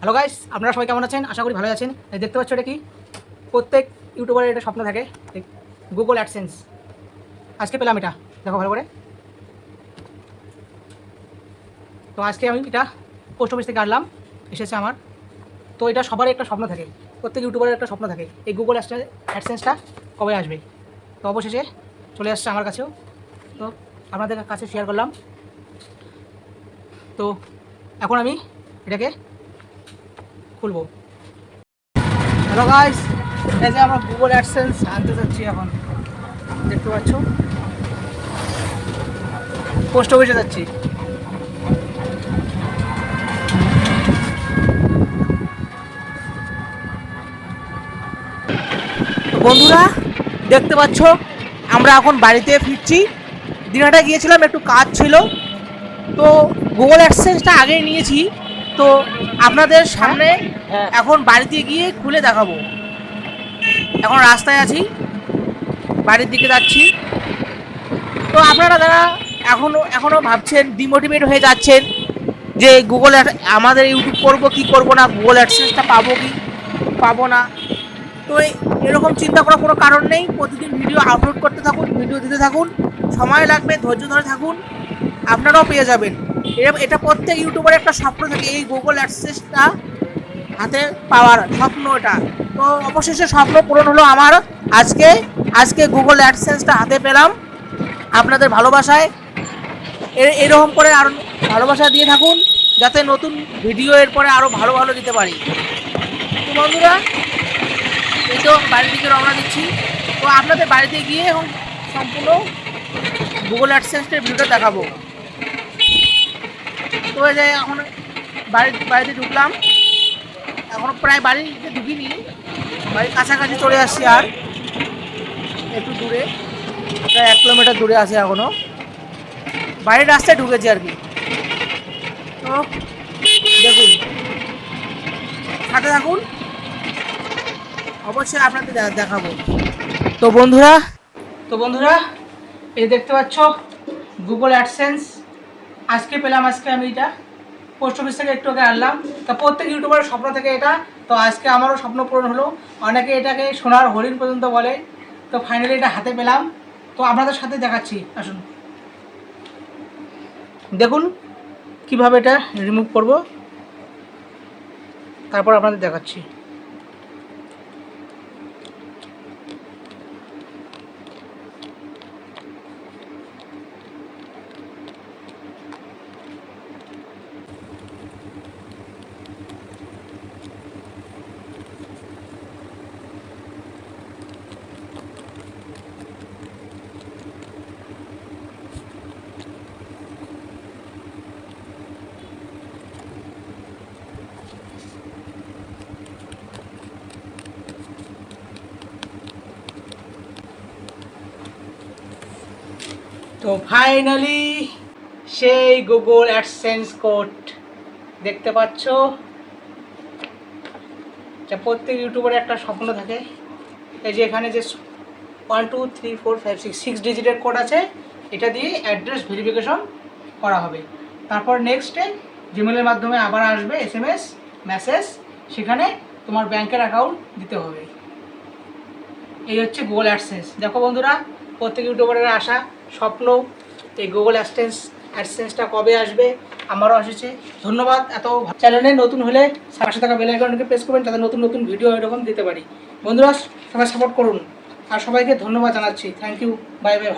Hello guys আপনারা সবাই কেমন আছেন? আশা করি ভালো আছেন। দেখতে পাচ্ছ এটা কি? প্রত্যেক ইউটিউবারের এটা স্বপ্ন থাকে। গুগল অ্যাডসেন্স আজকে পেলাম এটা। দেখো ভালো করে। তো আজকে আমি এটা পোস্ট অফিস থেকে আনলাম। এসেছে আমার। তো এটা সবারই একটা স্বপ্ন থাকে। প্রত্যেক ইউটিউবারের একটা স্বপ্ন থাকে। এই গুগল অ্যাডসেন্সটা কবে আসবে? তো অবশেষে চলে আসছে আমার কাছেও। তো আপনাদের কাছে শেয়ার করলাম। তো এখন আমি এটাকে খুলবো। হ্যালো গাইস এই যে আমরা গুগল অ্যাডসেন্স আনতে যাচ্ছি এখন। দেখতে পাচ্ছ? পোস্ট অফিসে যাচ্ছি। বন্ধুরা, দেখতে পাচ্ছ, আমরা এখন বাড়িতে ফিরছি। দিনাটা গিয়েছিলাম, একটু কাজ ছিল। তো গুগল অ্যাডসেন্সটা আগে নিয়েছি। তো আপনাদের সামনে এখন বাড়িতে গিয়ে খুলে দেখাবো। এখন রাস্তায় আছি, বাড়ির দিকে যাচ্ছি। তো আপনারা যারা এখনও এখনও ভাবছেন ডিমোটিভেট হয়ে যাচ্ছেন যে গুগল আমাদের ইউটিউব করব কি করব না গুগল অ্যাডসেন্সটা পাবো কি পাবো না, তো এরকম চিন্তা করার কোনো কারণ নেই। প্রতিদিন ভিডিও আপলোড করতে থাকুন ভিডিও দিতে থাকুন, সময় লাগবে, ধৈর্য ধরে থাকুন, আপনারাও পেয়ে যাবেন। এরা- এটা প্রত্যেক ইউটিউবার একটা স্বপ্ন থাকে, এই গুগল অ্যাডসেন্সটা হাতে পাওয়ার স্বপ্ন এটা। তো অবশেষে স্বপ্ন পূরণ হলো আমার। আজকে আজকে গুগল অ্যাডসেন্সটা হাতে পেলাম আপনাদের ভালোবাসায়। এরকম করে আরও ভালোবাসা দিয়ে থাকুন, যাতে নতুন ভিডিও এরপরে আরও ভালো ভালো দিতে পারি। তো বন্ধুরা, এই তো বাড়ির দিকে রওনা দিচ্ছি। তো আপনাদের বাড়িতে গিয়ে এখন সম্পূর্ণ গুগল অ্যাডসেন্সের ভিডিওটা দেখাবো। তো এই যে এখন বাড়ি বাড়িতে ঢুকলাম। এখন প্রায় বাড়িতে ঢুকিনি। বাড়ির কাছাকাছি চলে আসছি আর। একটু দূরে, প্রায় এক কিলোমিটার দূরে আছে এখনও। বাড়ির রাস্তায় ঢুকেছি আর কি। তো দেখুন, সাথে থাকুন। অবশ্যই আপনাদের দেখাবো। তো বন্ধুরা তো বন্ধুরা, এই দেখতে পাচ্ছ গুগল অ্যাডসেন্স আজকে পেলাম, আজকে আমি এটা। পোস্ট অফিস থেকে একটু আগে আনলাম। তা প্রত্যেক ইউটিউবারের স্বপ্ন থেকে এটা। তো আজকে আমারও স্বপ্ন পূরণ হলো। অনেকে এটাকে সোনার হরিণ পর্যন্ত বলে। তো ফাইনালি এটা হাতে পেলাম। তো আপনাদের সাথে দেখাচ্ছি। আসুন। দেখুন কীভাবে এটা রিমুভ করব। তারপর আপনাদের দেখাচ্ছি। তো ফাইনালি সেই গুগল অ্যাডসেন্স কোড দেখতে পাচ্ছ। যা প্রত্যেক ইউটিউবের একটা স্বপ্ন থাকে। এই যে এখানে যে one two three four five six six ডিজিটের কোড আছে, এটা দিয়ে অ্যাড্রেস ভেরিফিকেশন করা হবে। তারপর নেক্সটে জিমেলের মাধ্যমে আবার আসবে এস এম এস মেসেজ সেখানে তোমার ব্যাংকের অ্যাকাউন্ট দিতে হবে। এই হচ্ছে গুগল অ্যাডসেন্স দেখো বন্ধুরা, প্রত্যেক ইউটিউবারের আশা স্বপ্ন, এই গুগল অ্যাডসেন্স অ্যাডসেন্সটা কবে আসবে, আমারও এসেছে ধন্যবাদ, এত চ্যানেলে নতুন হলে পাশে থাকা বেল আইকনকে প্রেস করবেন, যাতে নতুন নতুন ভিডিও এরকম দিতে পারি। বন্ধুরা, সবাই সাপোর্ট করুন। আর সবাইকে ধন্যবাদ জানাচ্ছি। Thank you bye bye